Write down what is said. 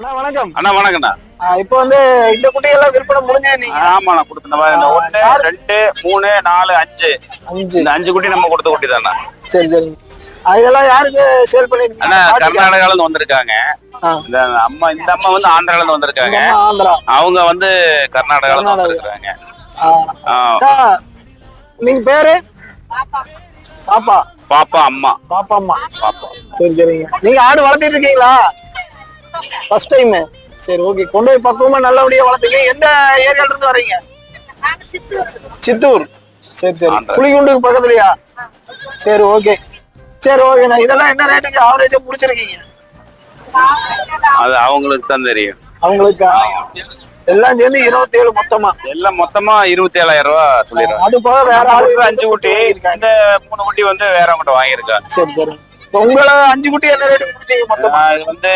அண்ணா வணக்கம். அண்ணா இப்போ வந்து இந்த குட்டியெல்லாம் விற்பனை முடிஞ்சே நீங்க? ஆமாண்ணா கொடுத்த இந்த ஒண்ணு ரெண்டு மூணு நாலு அஞ்சு. அஞ்சு. இந்த அஞ்சு குட்டி நம்ம கொடுத்த குட்டி தானே சரி சரி. யாருக்கு சேல் பண்ணிருக்கீங்க? அண்ணா கர்நாடகால இருந்து வந்திருக்காங்க. ஆ. இந்த அம்மா இந்த அம்மா வந்து ஆந்திரால இருந்து வந்திருக்காங்க அவங்க வந்து கர்நாடகால இருந்து. வந்திருக்காங்க. நீங்க பேரு? பாப்பா. பாப்பா அம்மா. பாப்பா அம்மா. பாப்பா. சரி சரிங்க. நீங்க ஆடு வளர்த்திட்டு இருக்கீங்களா? ஃபர்ஸ்ட் டைம் சரி ஓகே கொண்டு போய் பக்குவமா நல்லபடியா வளர்த்துங்க எந்த ஏரியால இருந்து வர்றீங்க? சித்தூர். சரி சரி. புளிகுண்டுக்கு பக்கத்துலயா? சரி ஓகே சரி ஓகேண்ணா இதெல்லாம் என்ன ரேட்டுக்கு ஆவரேஜா முடிச்சிருக்கீங்க அது அவங்களுக்கு தான் தெரியும். அவங்களுக்கு? எல்லாம் சேர்ந்து இருபத்தி ஏழு மொத்தமா. எல்லாம் மொத்தமா இருபத்தி ஏழாயிரம் ரூபாய் சொல்லிடுறேன். அது போக வேற ஆளு அஞ்சு குட்டி இந்த மூணு குட்டி வந்து வேறவங்கிட்ட வாங்கியிருக்கேன் சரி சரி. உங்களை அஞ்சு குட்டி என்ன ரேட்டு முடிச்சீங்க மொத்தமா? இது வந்து